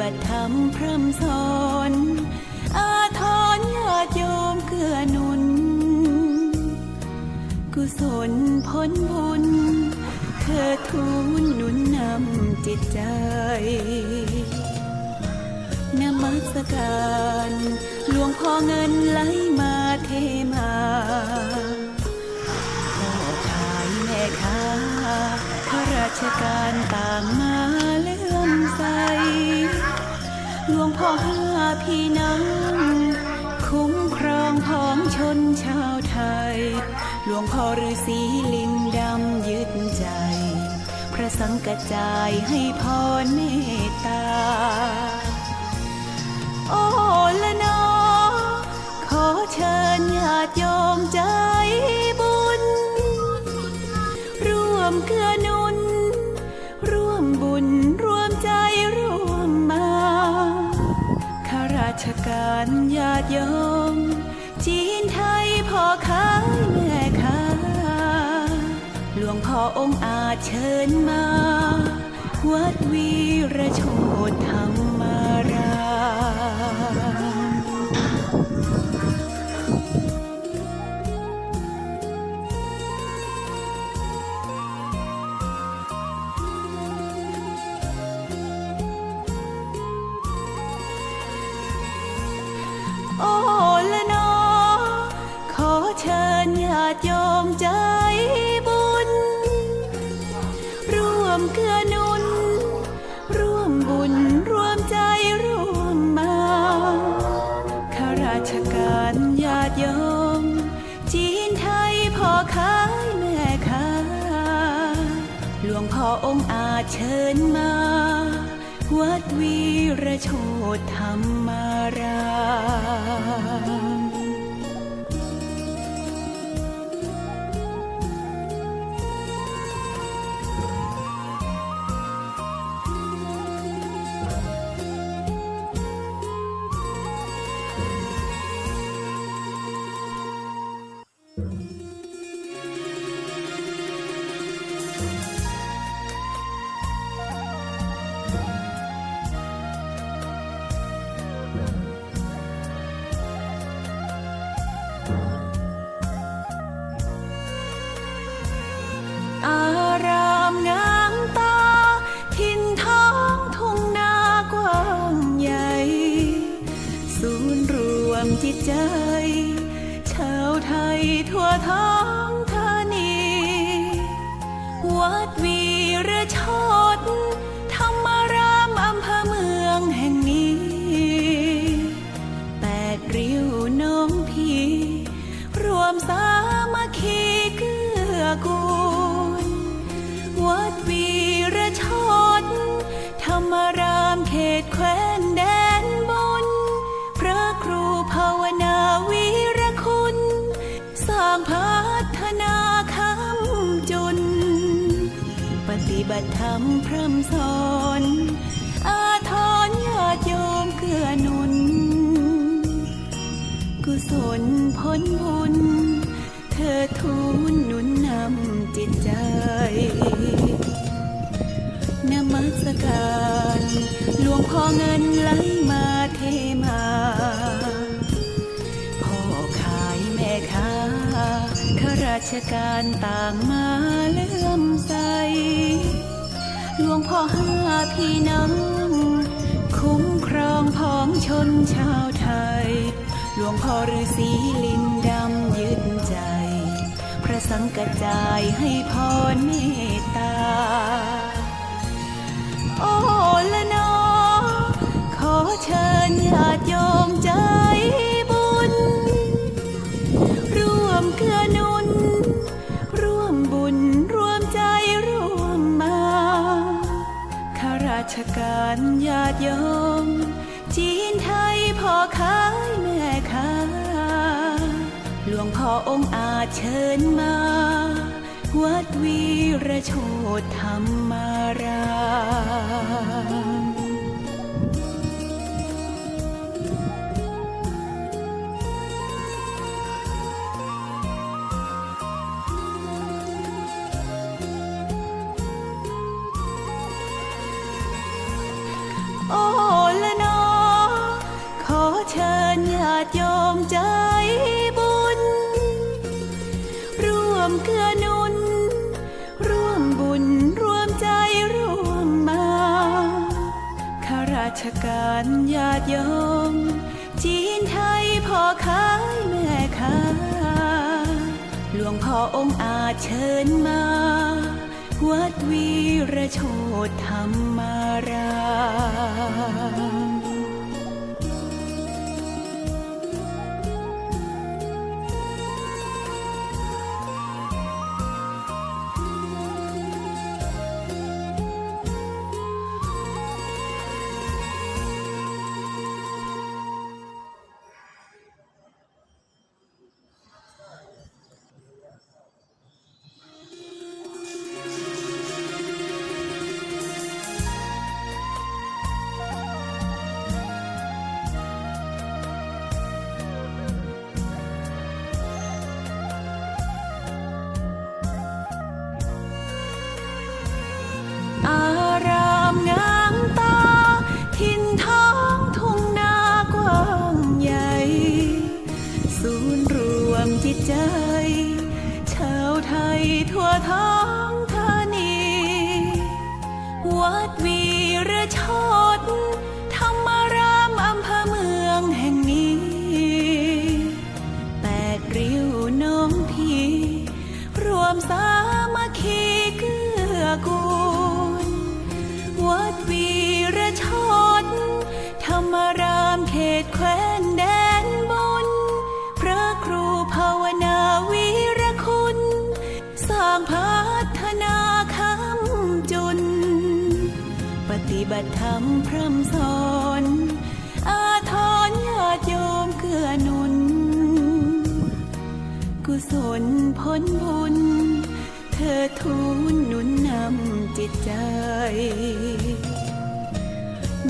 บัติธรรมพร่ำสอนอาทรญาติโยมเกื้อหนุน กุศลผลบุญเธอทูลหนุนนำจิตใจ นมัสการหลวงพ่อเงินไหลมาเทมาพ่อขายแม่ค้าข้าราชการต่างมาเลื่อมใส หลวงพ่อห้าพี่น้องคุ้มครองพ้องชนชาวไทย หลวงพ่อฤาษีลิงดำยึดใจ พระสังกระจายให้พรเมตตา โอ้ละนอขอเชิญญาติโยมใจบุญ ร่วมเกื้อ การญาติโยม จีนไทยพ่อค้าแม่ค้าหลวงพ่อองค์อาจเชิญมา วัดวีระโชดธรรมา ร ชนธรรมารามเขตแคว้นแดนบน พระครูภาวนาวีระคุณ สร้างพัฒนาคำจุน ปฏิบัติธรรมพร่ำสอนอาทรญาติโยมเกื้อหนุน กุศลผลบุญเธอทูลหนุนนำจิตใจ มัสการหลวงพ่อเงินไหลมาเทมาพ่อขายแม่ค้าข้าราชการต่างมาเลื่อมใสหลวงพ่อห้าพี่น้องคุ้มครองพ้องชนชาวไทย หลวงพ่อฤาษีลิงดำยึดใจ พระสังกระจายให้พรเมตตา โอ้ะนอ ขอเชิญญาติโมใจบุญรวมเกื้อหนุนรวมบุญรวมใจรวมมาข้าราชการญาติโมจีนไทยพ่อค้าแม่ค้าหลวงพ่อองค์อาจเชิญมา วัดวีระโชธธรรมาราานญาติยมจีนไทยพ่อค้าแม่ค้าหลวงพ่อองค์อาจเชิญมา วัดวีระโชธธรรมาราม ทยทั่วท้องธานี วัดวีระชอ ปฏิบัติธรรมพร่ำสอนอาทรญาติโยมเกื้อหนุน กุศลผลบุญ เธอทูลหนุนนำจิตใจ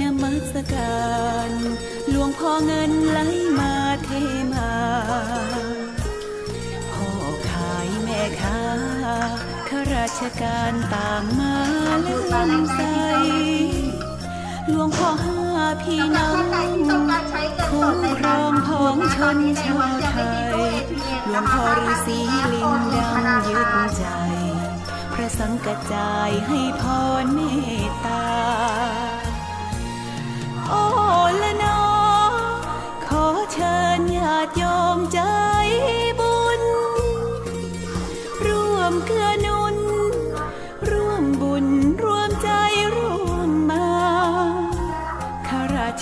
นมัสการหลวงพ่อเงินไหลมาเทมาพ่อขายแม่ค้าข้าราชการต่างมาเลื่อมใสหลวงพ่อห้า พี่น้องคุ้มครองพ้องชนชาวไทยหลวงพ่อฤาษีลิงดำยึดใจ พระสังกจายให้พรเมตตา โอ้ละนอขอเชิญญาติโยม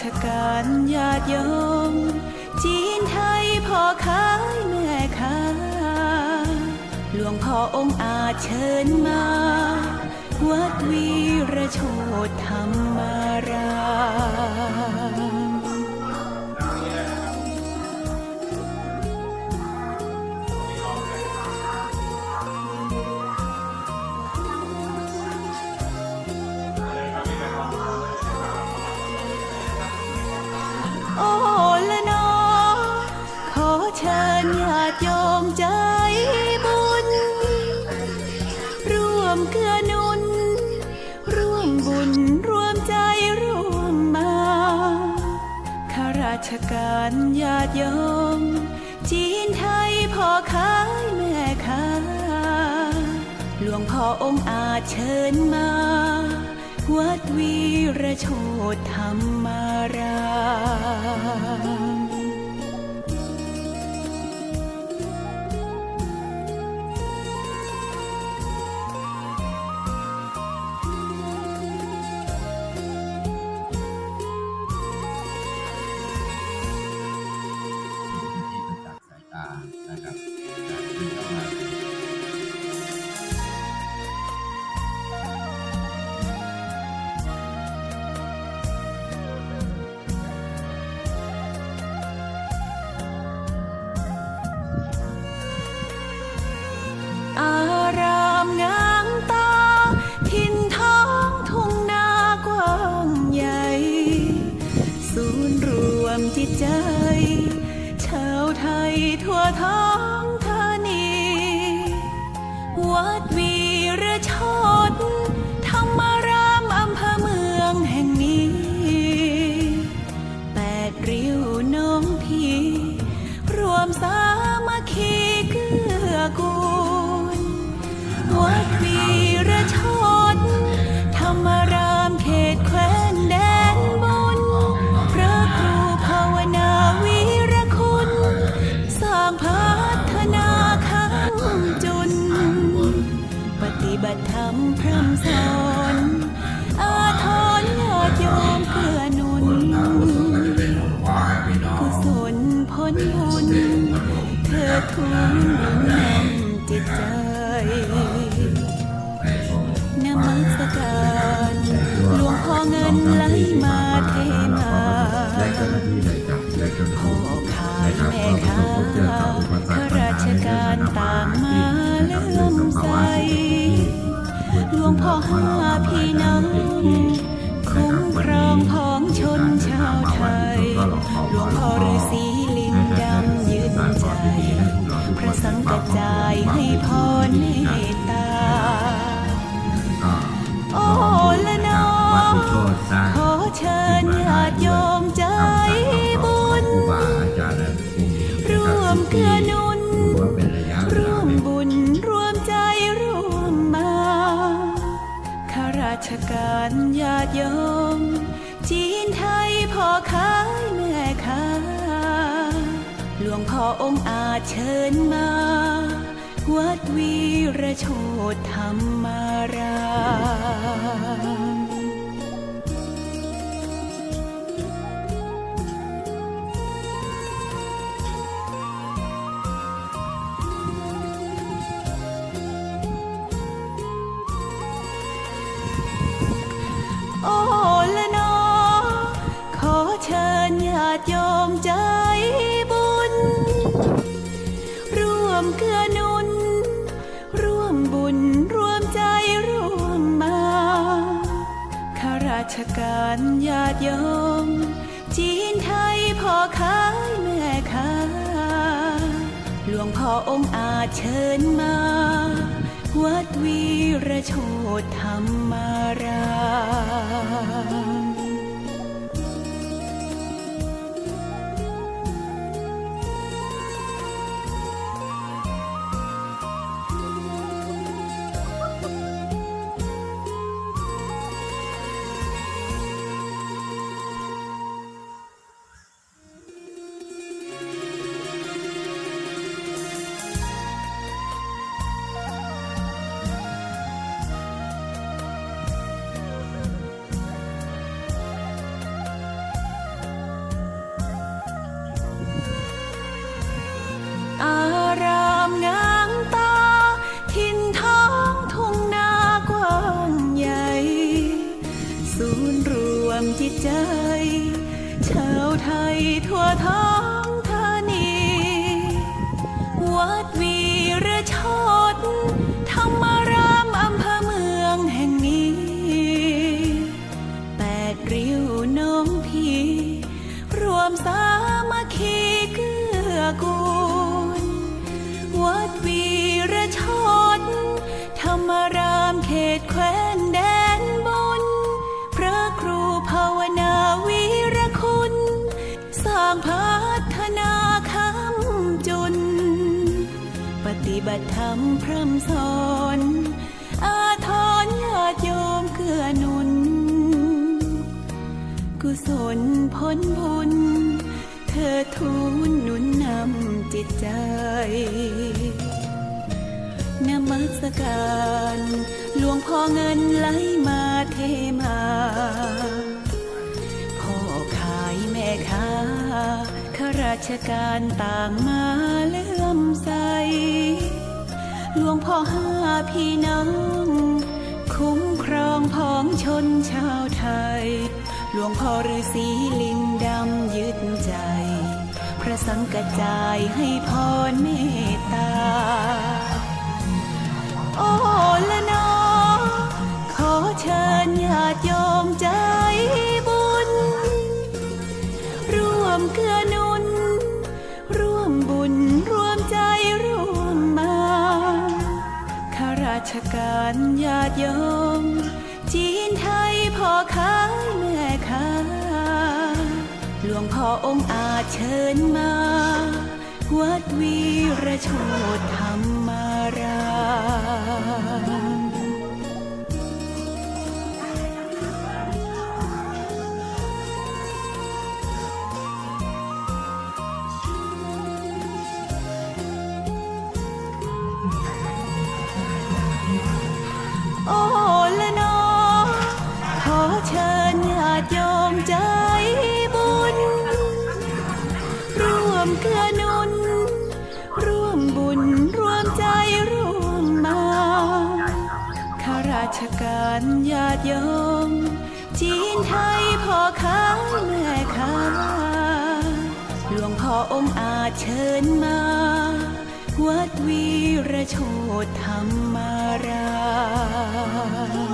ชการญาติโยม จีนไทยพ่อค้ายแม่ค้าหลวงพ่อองค์อาจเชิญมา วัดวีระโชธธรรมารามานญาติยมจีนไทยพ่อค้าแม่ค้าหลวงพ่อองค์อาจเชิญมา วัดวีระโชดธรรมาวไคุ้มหนุนนำจิตใจนมัสการหลวงพ่อเงินไหลมาเทมาานญาติโยม จีนไทยพ่อค้าแม่ค้าหลวงพ่อองค์อาจเชิญมา วัดวีระโชธรรมา การญาติโยม จีนไทยพ่อค้ายแม่ค้าหลวงพ่อองค์อาจเชิญมา วัดวีระโชธธรรมาราม ใจ ชาวไทยทั่วท้อง ฏิบัติธรรมพร่ำสอนอาทรญาติโยมเกื้อหนุน กุศลพ้นบุญ เธอทูลหนุนนำจิตใจ นมัสการหลวงพ่อเงินไหลมาเทมาพ่อขายแม่ค้าข้าราชการต่างมาเลื่อ ใส หลวงพ่อห้าพี่น้อง คุ้มครองพ้องชนชาวไทย หลวงพ่อฤาษีลิงดำยึดใจ พระสังกระจายให้พรเมตตา โอ้ละนอขอเชิญญาติโยมใจารญาติโยมจีนไทยพ่อค้าแม่ค้าหลวงพ่อองค์อาจเชิญมา วัดวีระโชดธรรมาราม การญาติโยม จีนไทยพ่อค้าแม่ค้าหลวงพ่อองค์อาจเชิญมา วัดวีระโชธธรรมาราม